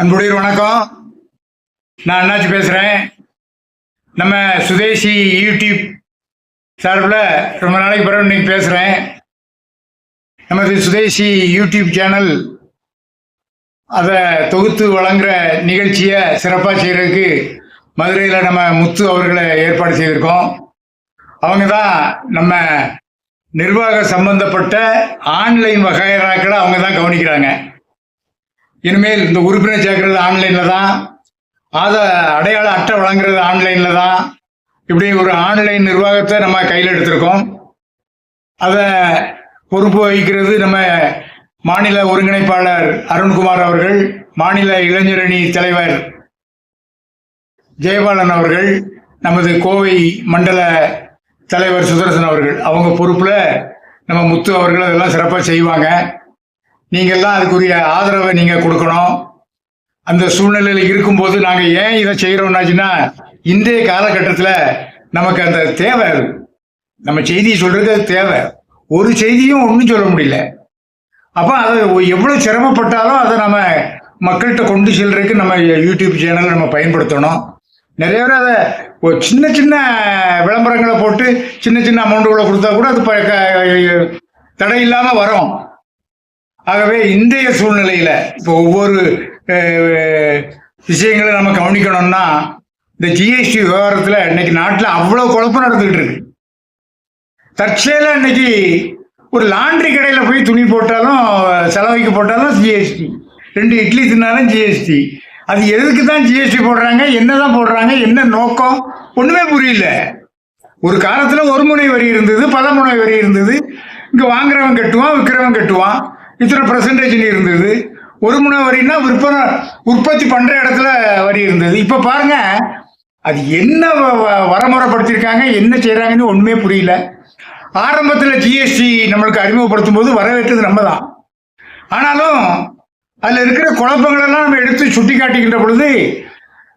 அன்புடைய வணக்கம். நான் அண்ணாச்சி பேசுகிறேன் நம்ம சுதேசி யூடியூப் சார்பில் ரொம்ப நாளைக்கு பிறகு இன்னைக்கு பேசுகிறேன் நமது சுதேசி யூடியூப் சேனல் அதை தொகுத்து வழங்குற நிகழ்ச்சியை சிறப்பாக செய்கிறதுக்கு மதுரையில் நம்ம முத்து அவர்களை ஏற்பாடு செய்திருக்கோம். அவங்க தான் நம்ம நிர்வாக சம்பந்தப்பட்ட ஆன்லைன் வகைராக்களை அவங்க தான் கவனிக்கிறாங்க. இனிமேல் இந்த உறுப்பினர் சேர்க்கறது ஆன்லைனில் தான். அதை அடையாள அட்டை வழங்குறது ஆன்லைனில் தான். இப்படி ஒரு ஆன்லைன் நிர்வாகத்தை நம்ம கையில் எடுத்திருக்கோம். அதை பொறுப்பு வகிக்கிறது நம்ம மாநில ஒருங்கிணைப்பாளர் அருண்குமார் அவர்கள் மாநில இளைஞரணி தலைவர் ஜெயபாலன் அவர்கள் நமது கோவை மண்டல தலைவர் சுதர்சன் அவர்கள். அவங்க பொறுப்பில் நம்ம முத்து அவர்கள் அதெல்லாம் சிறப்பாக செய்வாங்க. நீங்கள்லாம் அதுக்குரிய ஆதரவை நீங்கள் கொடுக்கணும். அந்த சூழ்நிலையில் இருக்கும்போது நாங்கள் ஏன் இதை செய்கிறோம்னாச்சுன்னா இன்றைய காலகட்டத்தில் நமக்கு அந்த தேவை அது. நம்ம செய்தியை சொல்கிறது அது தேவை. ஒரு செய்தியும் ஒன்றும் சொல்ல முடியல. அப்போ அதை எவ்வளோ சிரமப்பட்டாலும் அதை நம்ம மக்கள்கிட்ட கொண்டு செல்றதுக்கு நம்ம யூடியூப் சேனலை நம்ம பயன்படுத்தணும். நிறைய பேர் அதை ஒரு சின்ன சின்ன விளம்பரங்களை போட்டு சின்ன சின்ன அமௌண்ட்டுகளை கொடுத்தா கூட அது ப- க- தடை இல்லாமல் வரும். ஆகவே இன்றைய சூழ்நிலையில இப்போ ஒவ்வொரு விஷயங்களை நம்ம கவனிக்கணும்னா இந்த ஜிஎஸ்டி விவகாரத்தில் இன்னைக்கு நாட்டில் அவ்வளோ குழப்பம் நடந்துகிட்டு இருக்கு. தற்செயலாக இன்னைக்கு ஒரு லாண்ட்ரி கடையில் போய் துணி போட்டாலும் செலவைக்கு போட்டாலும் ஜிஎஸ்டி ரெண்டு இட்லி தின்னாலும் ஜிஎஸ்டி அது எதுக்கு தான் ஜிஎஸ்டி போடுறாங்க? என்ன தான் போடுறாங்க? என்ன நோக்கம்? ஒன்றுமே புரியல. ஒரு காலத்தில் ஒரு முனை வரி இருந்தது பல முனை வரி இருந்தது. இங்கே வாங்குறவன் கட்டுவான் விற்கிறவன் கட்டுவான். இத்தனை பர்சன்டேஜ் இருந்தது. ஒரு முனை வரின்னா விற்பனை உற்பத்தி பண்ணுற இடத்துல வரி இருந்தது. இப்போ பாருங்க அது என்ன வ- வ- வரமுறைப்படுத்தியிருக்காங்க என்ன செய்கிறாங்கன்னு ஒன்றுமே புரியல. ஆரம்பத்தில் ஜிஎஸ்டி நம்மளுக்கு அறிமுகப்படுத்தும் போது வரவேற்றது நம்ம தான் ஆனாலும் அதில் இருக்கிற குழப்பங்களெல்லாம் நம்ம எடுத்து சுட்டி காட்டுகின்ற பொழுது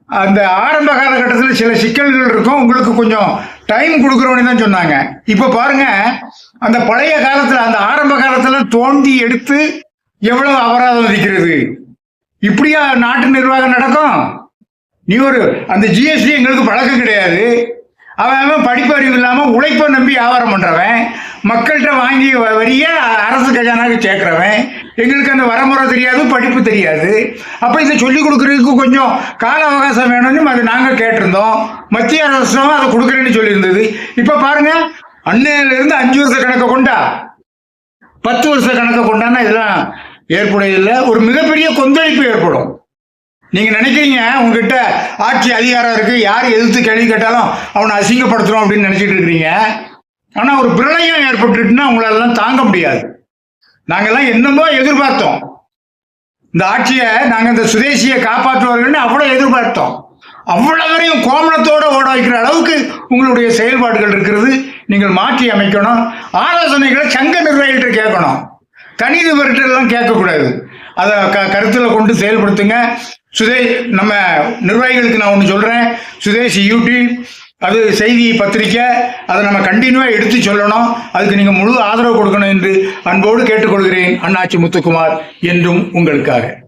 அந்த ஆரம்ப காலகட்டத்தில் சில சிக்கல்கள் இருக்கும். உங்களுக்கு கொஞ்சம் டைம் கொடுக்குறோன்னு தான் சொன்னாங்க. இப்போ பாருங்க அந்த பழைய காலத்தில் அந்த ஆரம்ப காலத்தில் தோண்டி எடுத்து எவ்வளவு அபராதம் விதிக்கிறது? இப்படியா நாட்டு நிர்வாகம் நடக்கும்? நீ ஒரு அந்த ஜிஎஸ்டி எங்களுக்கு பழக்கம் கிடையாது. அவன் அவன் படிப்பறிவு இல்லாமல் உழைப்பை நம்பி வியாபாரம் பண்ணுறவன் மக்கள்கிட்ட வாங்கி வ- வரிய? அரசு கஜானாக்கு சேர்க்குறவன் எங்களுக்கு அந்த வரமுறை தெரியாது படிப்பு தெரியாது. அப்போ இதை சொல்லிக் கொடுக்குறதுக்கு கொஞ்சம் கால அவகாசம் வேணும்னு அது நாங்கள் கேட்டிருந்தோம். மத்திய அரசும் அதை கொடுக்குறேன்னு சொல்லியிருந்தது. இப்போ பாருங்கள் அன்னையிலிருந்து அஞ்சு வருஷ கணக்கை கொண்டா. பத்து வருஷ கணக்கை கொண்டான்னா இதெல்லாம் ஏற்புடையதில்லை ஒரு மிகப்பெரிய கொந்தளிப்பு ஏற்படும். நீங்கள் நினைக்கிறீங்க உங்ககிட்ட ஆட்சி அதிகாரம் இருக்குது யார் எதிர்த்து கேள்வி கேட்டாலும் அவனை அசிங்கப்படுத்துறோம் அப்படின்னு நினச்சிட்டு இருக்கிறீங்க. ஆனா ஒரு பிரளயம் ஏற்பட்டுட்டுன்னா உங்களால தாங்க முடியாது. நாங்கெல்லாம் என்னமோ எதிர்பார்த்தோம். இந்த ஆட்சியை நாங்க இந்த சுதேசியை காப்பாற்றுவார்கள்னு அவ்வளவு எதிர்பார்த்தோம். அவ்வளவரையும் கோமணத்தோட ஓட வைக்கிற அளவுக்கு உங்களுடைய செயல்பாடுகள் இருக்கிறது. நீங்கள் மாற்றி அமைக்கணும். ஆலோசனைகளை சங்க நிர்வாகிகிட்ட கேட்கணும். தனிநபர்கிட்ட எல்லாம் கேட்கக்கூடாது. அதை க கருத்தில் கொண்டு செயல்படுத்துங்க. சுதே நம்ம நிர்வாகிகளுக்கு நான் ஒன்று சொல்கிறேன் சுதேசி யூடியூப் அது செய்தி பத்திரிக்கை அதை நம்ம கண்டினியூவாக எடுத்து சொல்லணும். அதுக்கு நீங்கள் முழு ஆதரவு கொடுக்கணும் என்று அன்போடு கேட்டுக்கொள்கிறேன். அண்ணாச்சி முத்துக்குமார் என்றும் உங்களுக்காக.